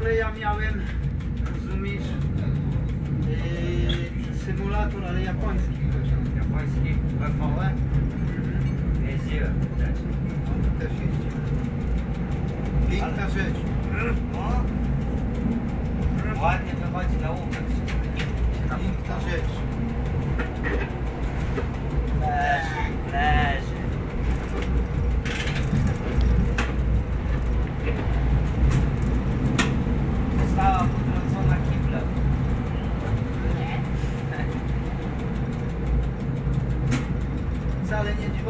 playa miałem, rozumiesz, yy, symulator, ale japoński. Japoński WVE jeździłem też. On też jeździł. Piękna rzecz. No. Ładnie wychodzi na łupek. Piękna rzecz.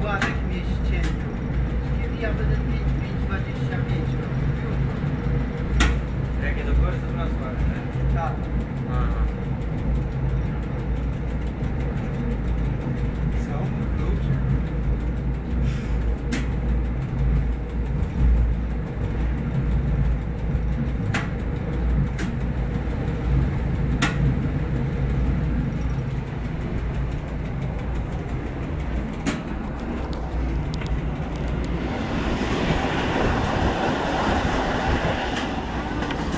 Władek mnie ścięcił. Kiedy ja będę 5, 5, 25 robił? Jakie do góry to wrosła, nie? Tak. Aha. Są klucze.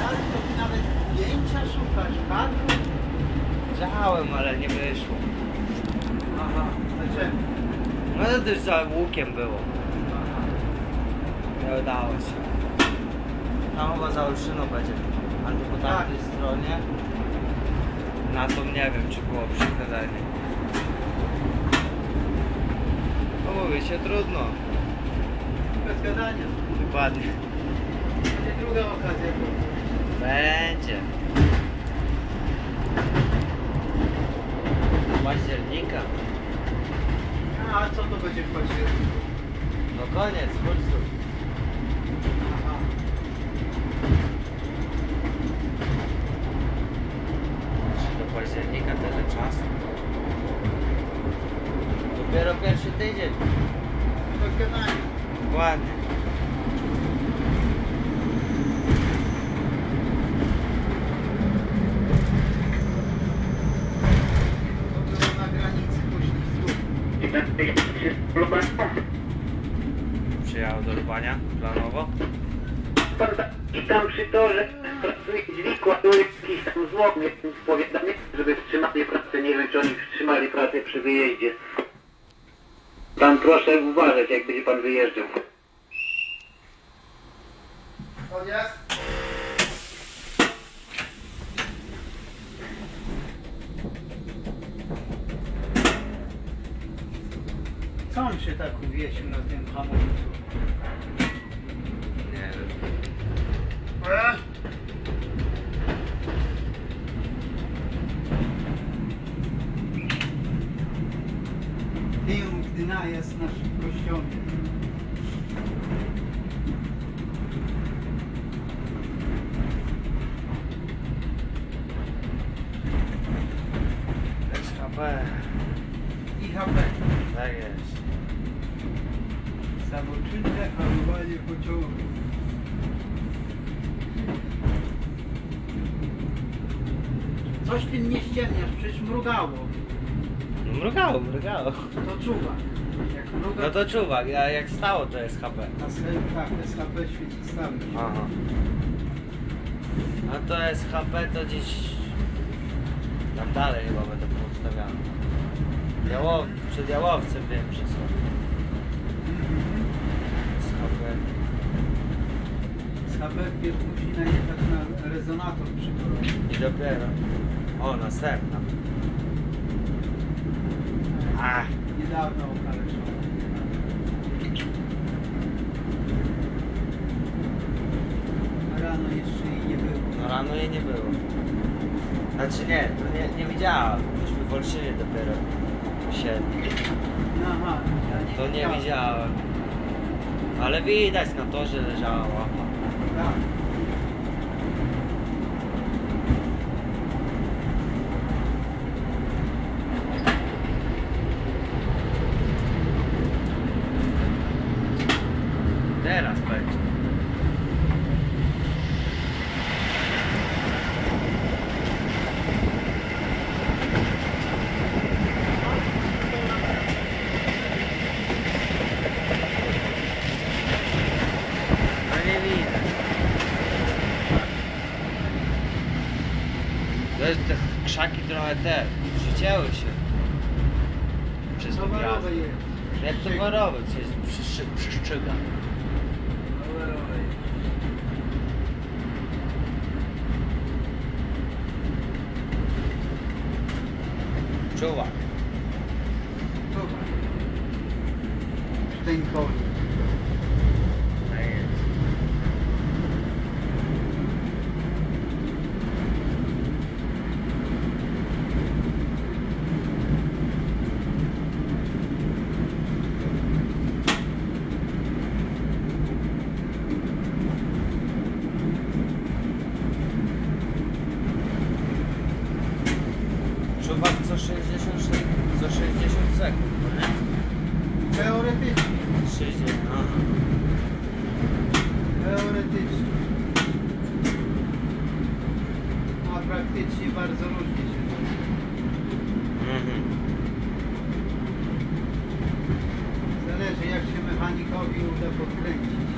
Ale to ty nawet zdjęcia szukasz, kadru? Chciałem, ale nie wyszło. Aha, dlaczego? No to też za łukiem było. Nie udało się. Tam chyba za Olszyną będzie. Albo po tamtej stronie. Na to nie wiem, czy było przychylenie. No mówi się trudno. Bez gadania. Dokładnie. Będzie druga okazja. Będzie. Października. A co to będzie w październiku? No koniec, kursów. Aha. Do października tyle czasu. Dopiero pierwszy tydzień. Bez gadania. Ładnie. To było na granicy poślizgu. Lubania planowo. I tam przy torze pracuje drzwi kładuły jakiś tam złom, jakimś powiadomie, żeby wstrzymali pracę. Nie wiem, czy oni wstrzymali pracę przy wyjeździe. Pan proszę uważać, jak będzie pan wyjeżdżał. Odjazd. Co on się tak uwiesił na tym hamulcu? Nie wiem. E? Piękny najazd na szybkościowy. SHP. IHP. Tak jest. Samoczynne hamowanie pociągu. Coś tym nie ściemniasz, przecież mrugało. No mrugało, mrugało. To czuwa. Jak mruga, No to czuwak, a jak stało to jest HP. A se- tak, SHP świeci stały. Aha. No to SHP to gdzieś tam dalej chyba będę poustawiany. Jałow, przed Jałowcem wiem, że są Mhm. SHP. SHP wpierw musi najechać na rezonator przykładowy. I dopiero. O, następna. Ach, Niedawno okaleczony. Rano jeszcze jej nie było. no rano jej nie było. Znaczy nie, to nie, nie widziałam. Myśmy w Olszynie dopiero siedli. Aha, ja nie To nie widziałem. widziałem. Ale widać na torze leżała łapa. Tak. Teraz będzie. No nie widać. To jest te krzaki trochę te przycięły się. Przez tą jazdę. Jak to warowy, coś przyszy- przyszczyga. Jest. Czuwak. Towar. Szczękowy. Tak jest. Czuwak co 60, se- co 60 sekund, no nie? Teoretycznie. 60, aha. Teoretycznie. A praktycznie bardzo różnie się to Mhm. Zależy jak się mechanikowi uda podkręcić.